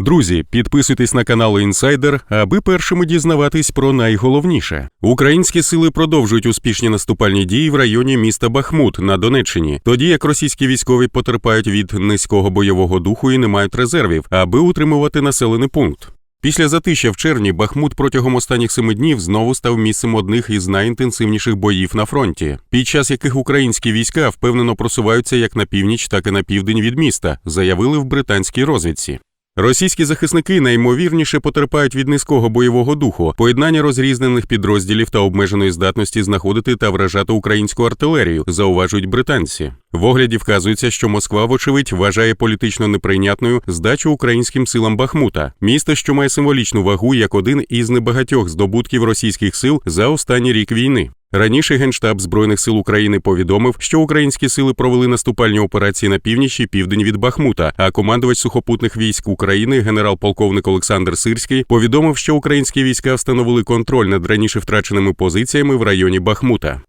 Друзі, підписуйтесь на канал Інсайдер, аби першими дізнаватись про найголовніше. Українські сили продовжують успішні наступальні дії в районі міста Бахмут на Донеччині, тоді як російські військові потерпають від низького бойового духу і не мають резервів, аби утримувати населений пункт. Після затища в червні Бахмут протягом останніх семи днів знову став місцем одних із найінтенсивніших боїв на фронті, під час яких українські війська впевнено просуваються як на північ, так і на південь від міста, заявили в британській розвідці. Російські захисники наймовірніше потерпають від низького бойового духу, поєднання розрізнених підрозділів та обмеженої здатності знаходити та вражати українську артилерію, зауважують британці. В огляді вказується, що Москва, вочевидь, вважає політично неприйнятною здачу українським силам Бахмута, місто, що має символічну вагу як один із небагатьох здобутків російських сил за останній рік війни. Раніше Генштаб Збройних сил України повідомив, що українські сили провели наступальні операції на північ і південь від Бахмута. А командувач сухопутних військ України, генерал-полковник Олександр Сирський, повідомив, що українські війська встановили контроль над раніше втраченими позиціями в районі Бахмута.